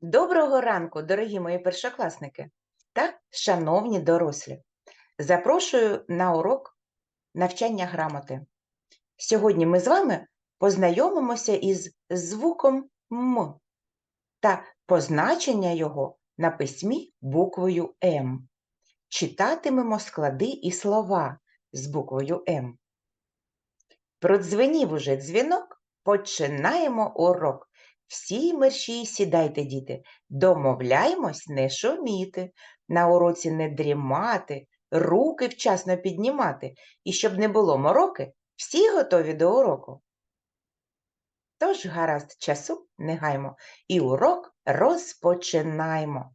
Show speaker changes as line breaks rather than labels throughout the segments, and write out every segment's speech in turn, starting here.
Доброго ранку, дорогі мої першокласники та шановні дорослі. Запрошую на урок навчання грамоти. Сьогодні ми з вами познайомимося із звуком М та позначення його на письмі буквою М. Читатимемо склади і слова з буквою М. Продзвенів уже дзвінок, починаємо урок. Всі мерщій сідайте, діти, домовляємось не шуміти, на уроці не дрімати, руки вчасно піднімати, і щоб не було мороки, всі готові до уроку. Тож гаразд часу не гаймо, і урок розпочинаємо.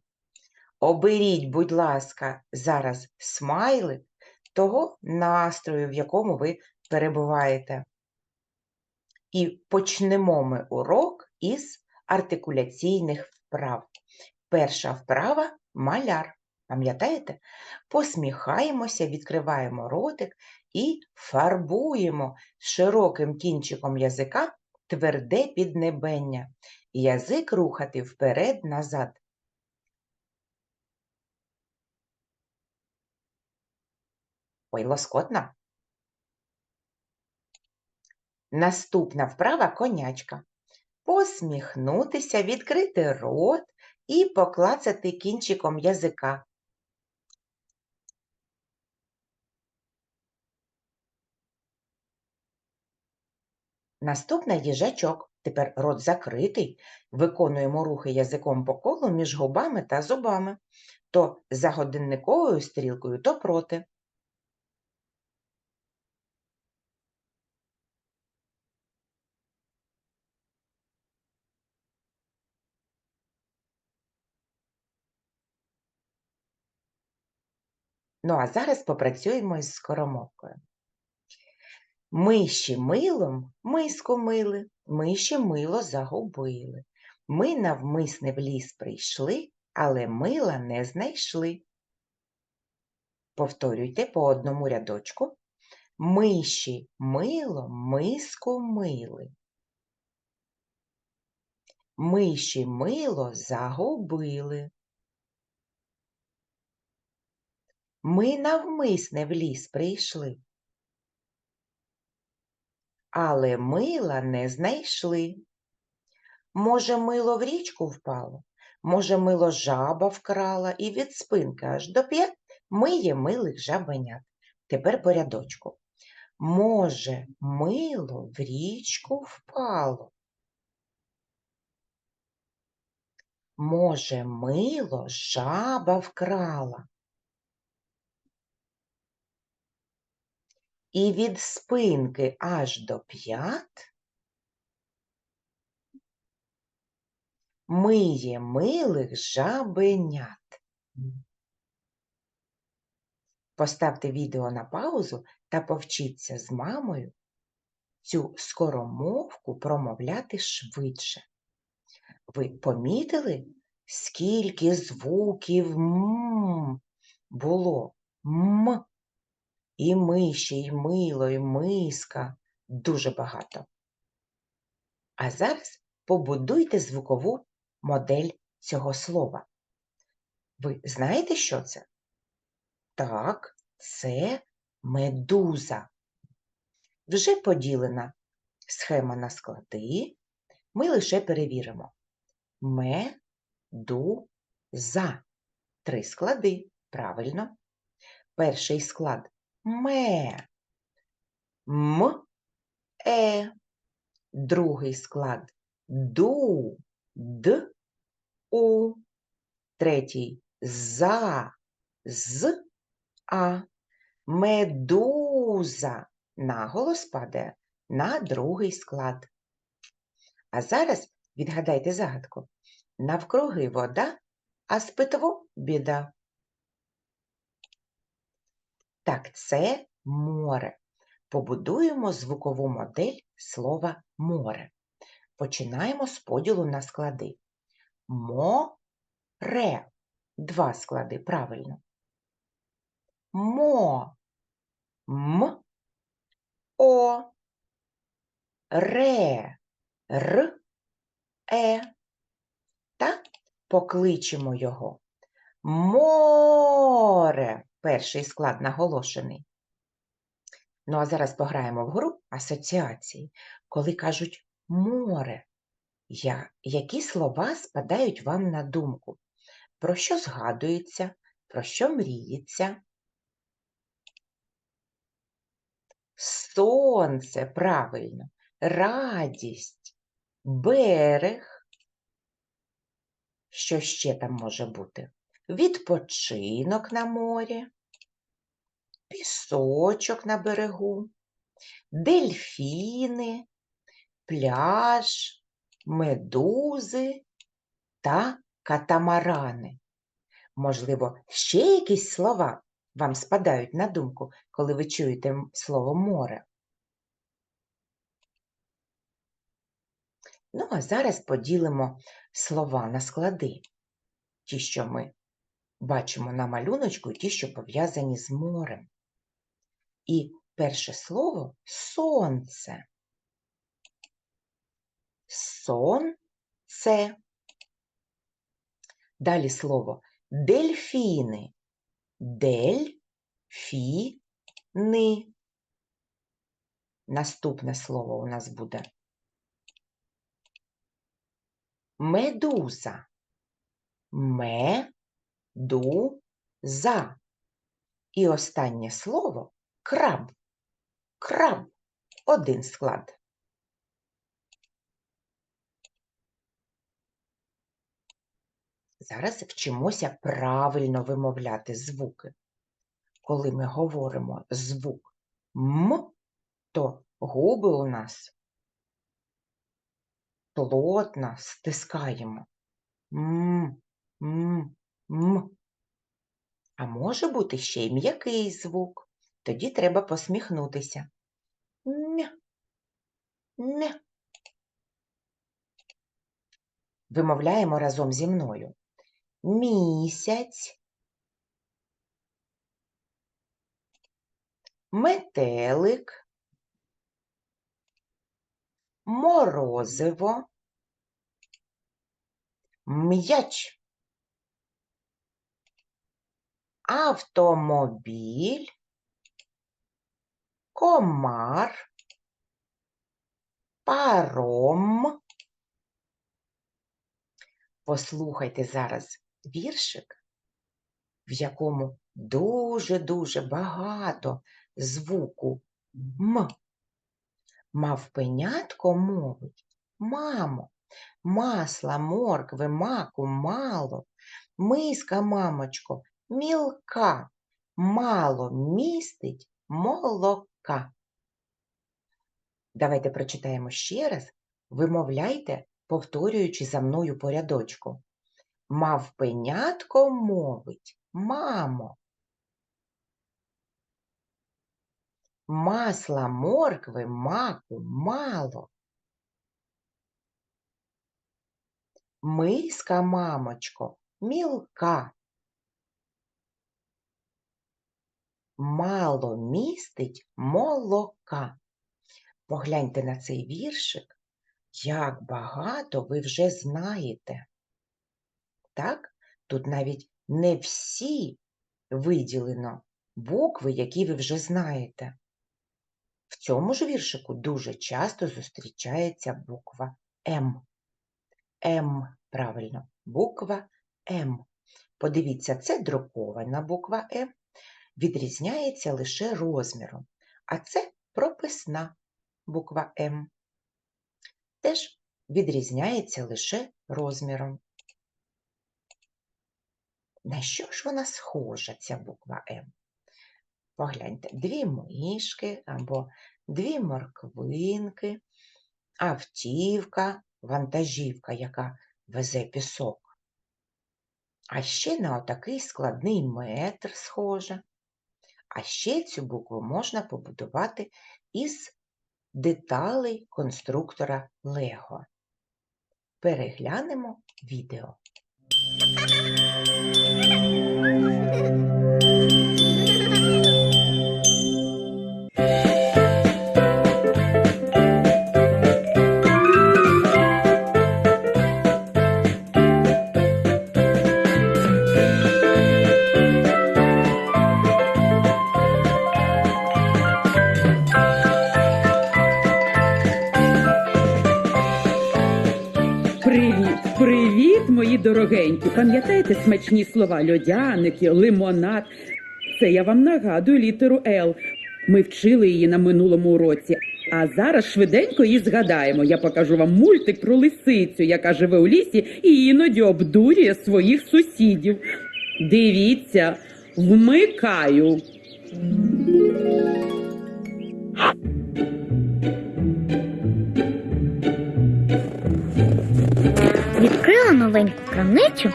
Оберіть, будь ласка, зараз смайлик того настрою, в якому ви перебуваєте. І почнемо ми урок із артикуляційних вправ. Перша вправа маляр. Пам'ятаєте? Посміхаємося, відкриваємо ротик і фарбуємо широким кінчиком язика тверде піднебення. Язик рухати вперед-назад. Ой, лоскотно. Наступна вправа конячка. Посміхнутися, відкрити рот і поклацати кінчиком язика. Наступна їжачок. Тепер рот закритий. Виконуємо рухи язиком по колу між губами та зубами. То за годинниковою стрілкою, то проти. Ну, а зараз попрацюємо із скоромовкою. Миші милом миску мили, миші мило загубили. Ми навмисне в ліс прийшли, але мила не знайшли. Повторюйте по одному рядочку. Миші мило миску мили. Миші мило загубили. Ми навмисне в ліс прийшли. Але мила не знайшли. Може, мило в річку впало, може, мило жаба вкрала і від спинки аж до п'ят миє милих жабенят. Тепер по рядочку. Може, мило в річку впало. Може, мило жаба вкрала. І від спинки аж до п'ят миє милих жабенят. Поставте відео на паузу та повчіться з мамою цю скоромовку промовляти швидше. Ви помітили, скільки звуків м було м і миші, і мило, і миска дуже багато. А зараз побудуйте звукову модель цього слова. Ви знаєте, що це? Так, це медуза. Вже поділена схема на склади. Ми лише перевіримо. Ме-ду-за. Три склади. Правильно. Перший склад ме. М, е. Другий склад ду, д, у. Третій за, з, а. Медуза. Наголос падає на другий склад. А зараз відгадайте загадку. Навкруги вода, а з питво біда. Так, це море. Побудуємо звукову модель слова море. Починаємо з поділу на склади. Мо-ре. Два склади, правильно. Мо. М. О. Ре. Р. Е. Та покличемо його. Море. Перший склад наголошений. Ну, а зараз пограємо в гру асоціації, коли кажуть море. Я, які слова спадають вам на думку? Про що згадується, про що мріється? Сонце, правильно, радість, берег. Що ще там може бути? Відпочинок на морі, пісочок на берегу, дельфіни, пляж, медузи та катамарани. Можливо, ще якісь слова вам спадають на думку, коли ви чуєте слово море. Ну, а зараз поділимо слова на склади. Ті, що ми бачимо на малюночку, ті, що пов'язані з морем. І перше слово сонце. Сонце. Далі слово дельфіни. Дельфіни. Наступне слово у нас буде медуза. Медуза. І останнє слово краб. Краб. Один склад. Зараз вчимося правильно вимовляти звуки. Коли ми говоримо звук М, то губи у нас плотно стискаємо. М, м, м. А може бути ще й м'який звук. Тоді треба посміхнутися. Ня. Ня. Вимовляємо разом зі мною. Місяць, метелик, морозиво, м'яч, автомобіль, комар, паром. Послухайте зараз віршик, в якому дуже-дуже багато звуку М. Мавпенятко мовить, мамо, масла, моркви, маку мало, миска, мамочко, мілка, мало містить молока. Давайте прочитаємо ще раз. Вимовляйте, повторюючи за мною по рядочку. Мавпенятко мовить, мамо. Масла, моркви, маку мало. Миска, мамочко, мілка. Мало містить молока. Погляньте на цей віршик, як багато ви вже знаєте. Так, тут навіть не всі виділено букви, які ви вже знаєте. В цьому ж віршику дуже часто зустрічається буква М. М, правильно, буква М. Подивіться, це друкована буква М, відрізняється лише розміром, а це прописна буква М. Теж відрізняється лише розміром. На що ж вона схожа, ця буква М? Погляньте, дві мишки або дві морквинки, автівка, вантажівка, яка везе пісок. А ще на отакий складний метр схожа. А ще цю букву можна побудувати із деталей конструктора Лего. Переглянемо відео.
Пам'ятаєте смачні слова льодяники, лимонад? Це я вам нагадую літеру Л. Ми вчили її на минулому уроці. А зараз швиденько її згадаємо. Я покажу вам мультик про лисицю, яка живе у лісі і іноді обдурює своїх сусідів. Дивіться, вмикаю.
Відкрила новеньку крамницю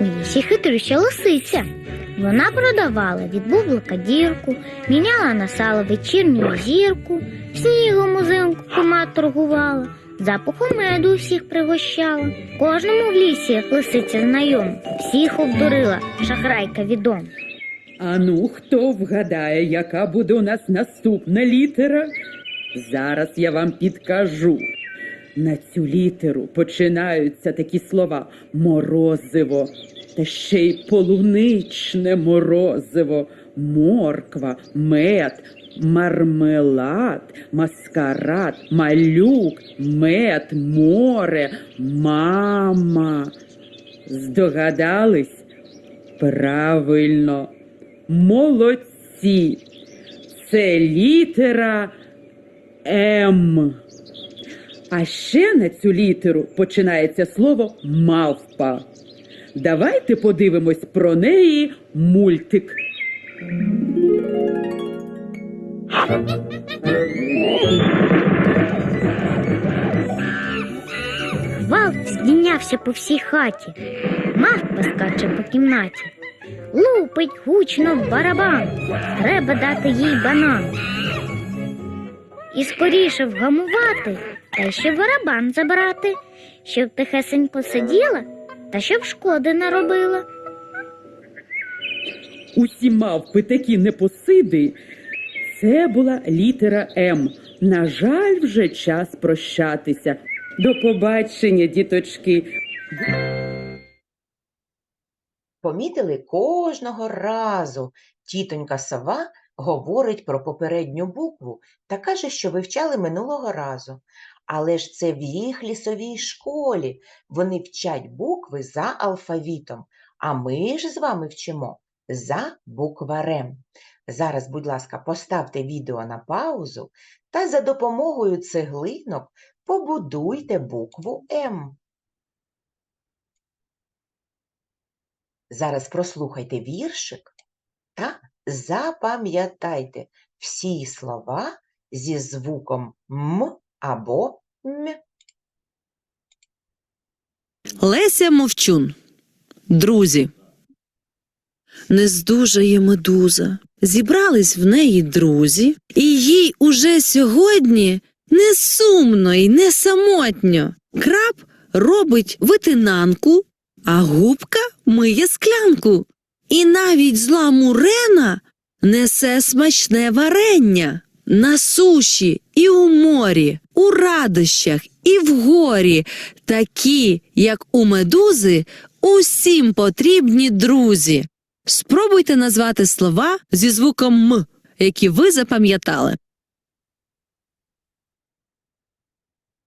у лісі хитрюща лисиця. Вона продавала від бублика дірку, міняла на сало вечірню зірку, снігом узимку кума торгувала, запахом меду всіх пригощала. Кожному в лісі лисиця знайома, всіх обдурила, шахрайка відома.
А ну, хто вгадає, яка буде у нас наступна літера? Зараз я вам підкажу. На цю літеру починаються такі слова морозиво, та ще й полуничне морозиво, морква, мед, мармелад, маскарад, малюк, мед, море, мама. Здогадались? Правильно. Молодці. Це літера М. А ще на цю літеру починається слово мавпа. Давайте подивимось про неї мультик.
Гвалт здійнявся по всій хаті, мавпа скаче по кімнаті. Лупить гучно барабан, треба дати їй банан. І скоріше вгамувати, та ще барабан забрати, щоб тихесенько сиділа, та щоб шкоди наробила.
Усі мавпи такі непосиди. Це була літера М. На жаль, вже час прощатися. До побачення, діточки.
Помітили кожного разу тітонька сова говорить про попередню букву та каже, що вивчали минулого разу. Але ж це в їх лісовій школі. Вони вчать букви за алфавітом, а ми ж з вами вчимо за букварем. Зараз, будь ласка, поставте відео на паузу та за допомогою цеглинок побудуйте букву М. Зараз прослухайте віршик та запам'ятайте всі слова зі звуком М або
Леся Мовчун. Друзі. Не здужає медуза. Зібрались в неї друзі, і їй уже сьогодні не сумно і не самотньо. Краб робить витинанку, а губка миє склянку. І навіть зла мурена несе смачне варення на суші і у морі, у радощах і в горі, такі, як у медузи, усім потрібні друзі. Спробуйте назвати слова зі звуком М, які ви запам'ятали.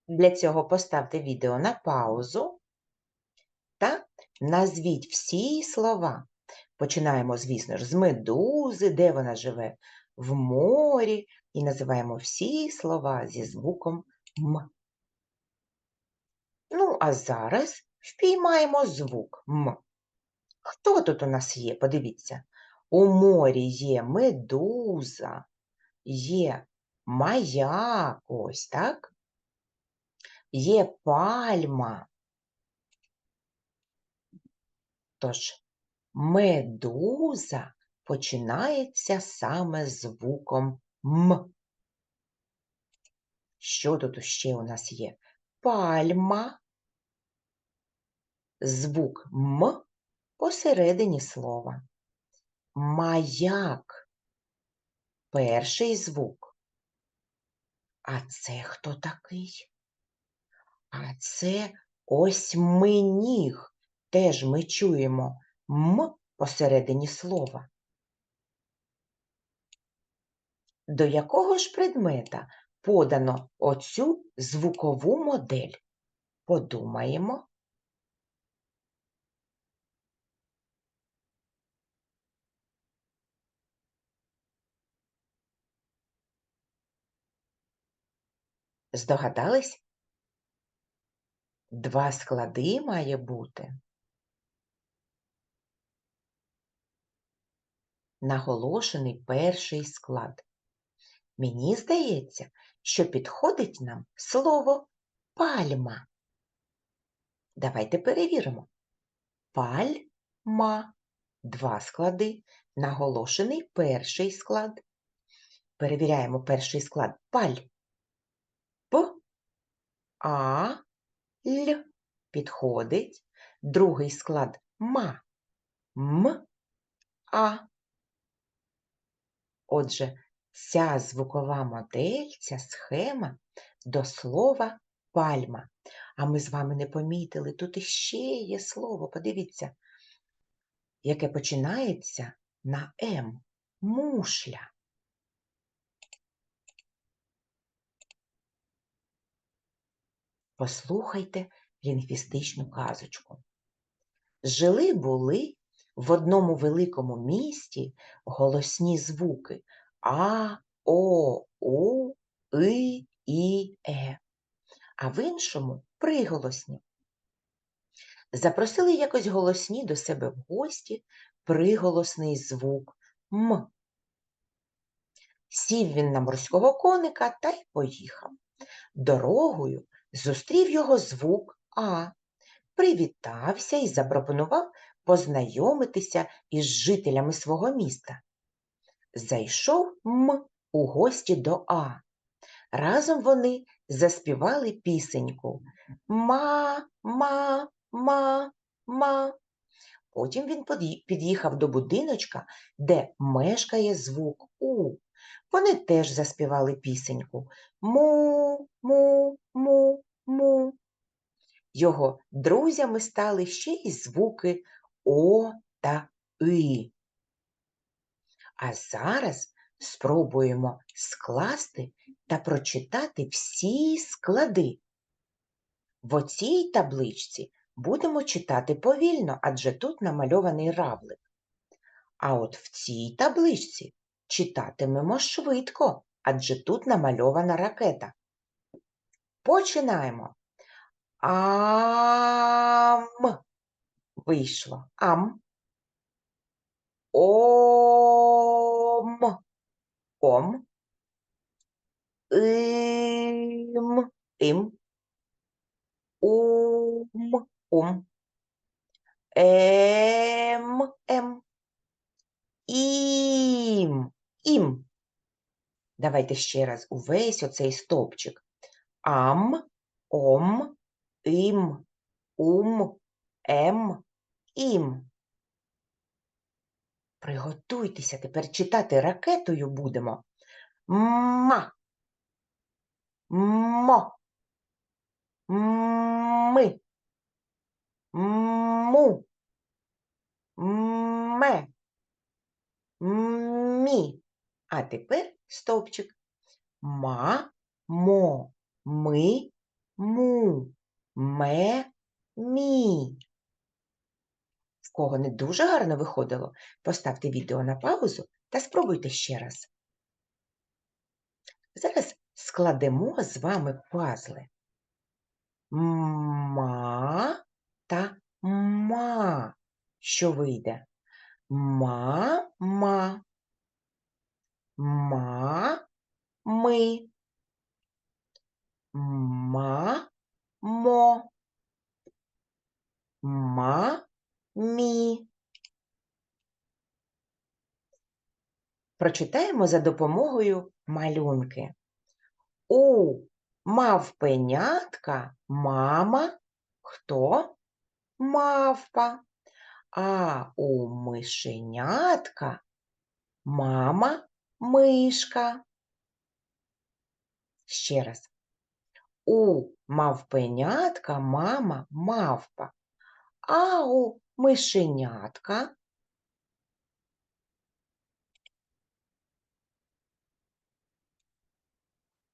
Для цього поставте відео на паузу та назвіть всі слова. Починаємо, звісно ж, з медузи, де вона живе, в морі, і називаємо всі слова зі звуком М. Ну, а зараз впіймаємо звук М. Хто тут у нас є? Подивіться. У морі є медуза, є маяк, ось так? Є пальма. Тож, медуза починається саме звуком М. Що тут ще у нас є? Пальма, звук М посередині слова. Маяк. Перший звук. А це хто такий? А це осьминіг. Теж ми чуємо М посередині слова. До якого ж предмета подано оцю звукову модель? подумаємо. Здогадались? Два склади має бути. Наголошений перший склад. Мені здається, що підходить нам слово пальма. Давайте перевіримо. Пальма. Два склади. Наголошений перший склад. Перевіряємо перший склад. Паль. П. А. Л. Підходить. Другий склад ма. М. А. Отже, ця звукова модель, ця схема до слова пальма. А ми з вами не помітили, тут іще є слово, подивіться, яке починається на М. Мушля. Послухайте лінгвістичну казочку. Жили були в одному великому місті голосні звуки А, О, У, И, І, Е, а в іншому приголосні. Запросили якось голосні до себе в гості приголосний звук М. Сів він на морського коника та й поїхав. Дорогою зустрів його звук А, привітався і запропонував познайомитися із жителями свого міста. Зайшов М у гості до А. Разом вони заспівали пісеньку Ма, ма, ма, ма. Потім він під'їхав до будиночка, де мешкає звук У. Вони теж заспівали пісеньку Му, му, му, му. Його друзями стали ще й звуки О та И. А зараз спробуємо скласти та прочитати всі склади. В оцій табличці будемо читати повільно, адже тут намальований равлик. А от в цій табличці читатимемо швидко, адже тут намальована ракета. Починаємо. Ам. Вийшло. Ам. Ом. Ом. Им. Им. Ум. Ум. Ем. Ем. Ім. Ім. Давайте ще раз увесь оцей стовпчик. Ам, ом, ім, ум, ем, ім. Приготуйтеся, тепер читати ракетою будемо. Ма. Мо. Ми. Му. Ме. Мі. А тепер стовпчик. Ма, мо, ми, му, ме, мі. Кого не дуже гарно виходило, поставте відео на паузу та спробуйте ще раз. Зараз складемо з вами пазли. Ма та ма. Що вийде? Ма-ма. Ма, ми. Ма, мо. Ма, мі. Прочитаємо за допомогою малюнки. У мавпенятка мама хто? Мавпа. А у мишенятка мама мишка. Ще раз. У мавпенятка мама мавпа. А у мишенятка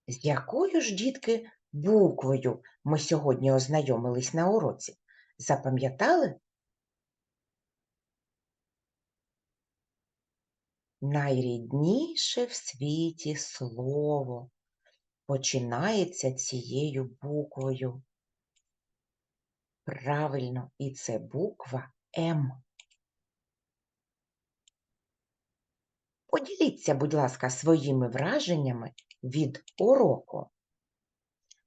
з якою ж, дітки, буквою ми сьогодні ознайомились на уроці? Запам'ятали? Найрідніше в світі слово починається цією буквою. Правильно, і це буква М. Поділіться, будь ласка, своїми враженнями від уроку.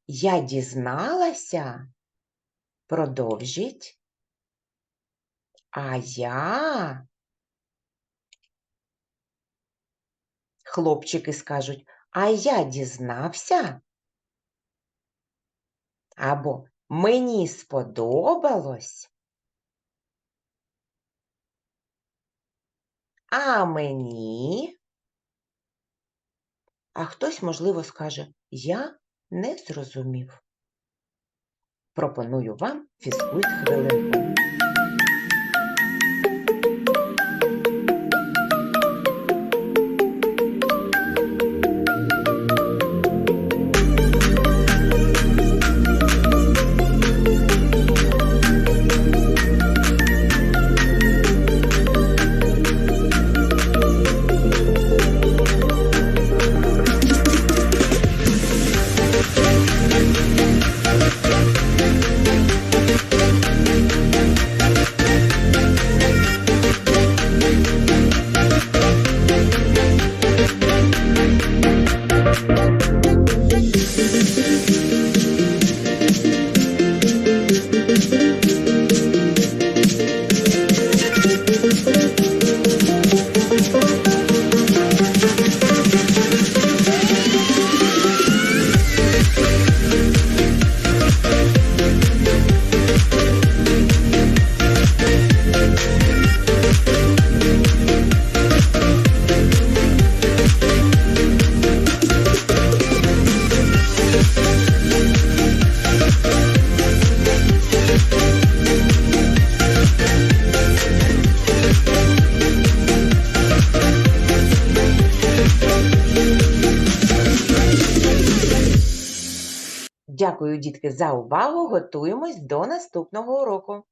Я дізналася. Продовжіть. А я. Хлопчики скажуть, а я дізнався. Або мені сподобалось. А мені. А хтось, можливо, скаже, я не зрозумів. Пропоную вам фізкульт хвилинку. Дітки, за увагу. Готуємось до наступного уроку.